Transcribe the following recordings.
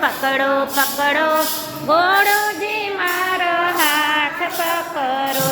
પકડો પકડો ગોળોજી મારો હાથ પકડો.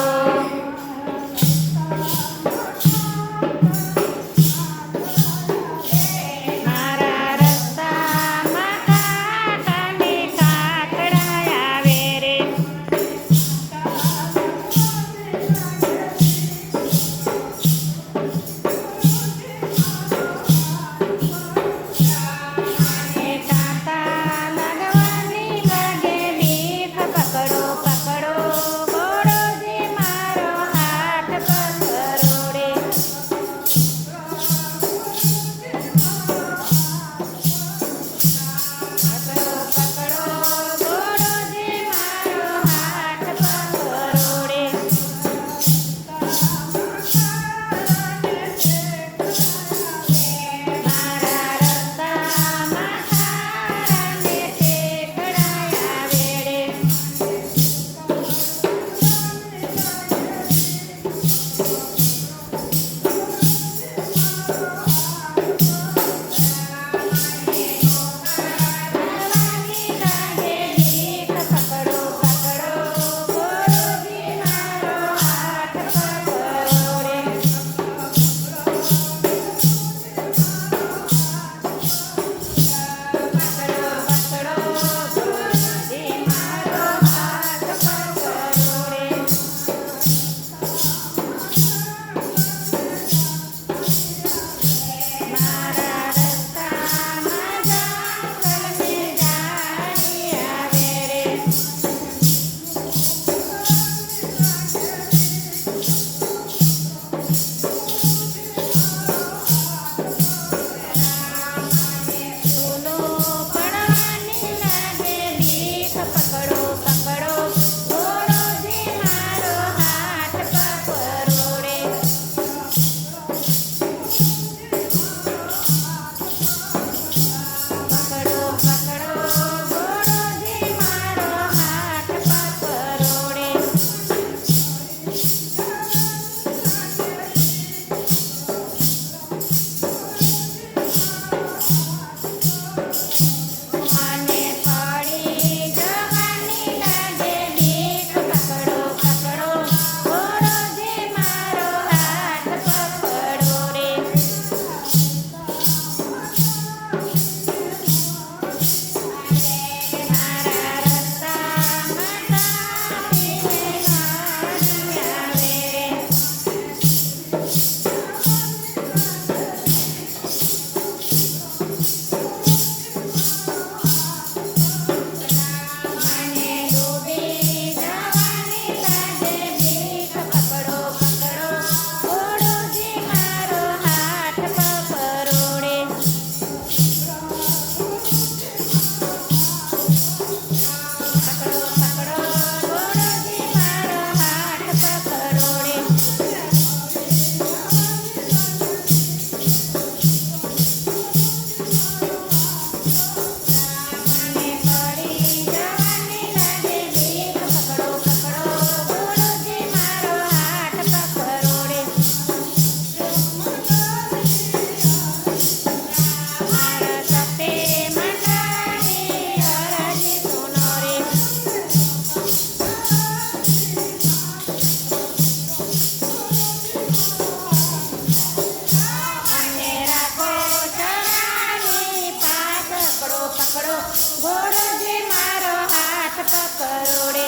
ગોરજે મારો હાથ પકડોડે.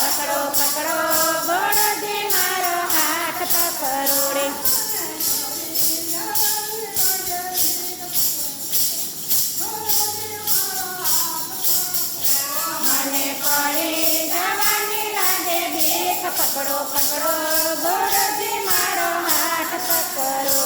પકડો પકડો ગોરજે મારો હાથ પકડોડે. મને પડી જવાની લાગે ભીખ પકડો પકડો ગોરજે મારો હાથ પકડો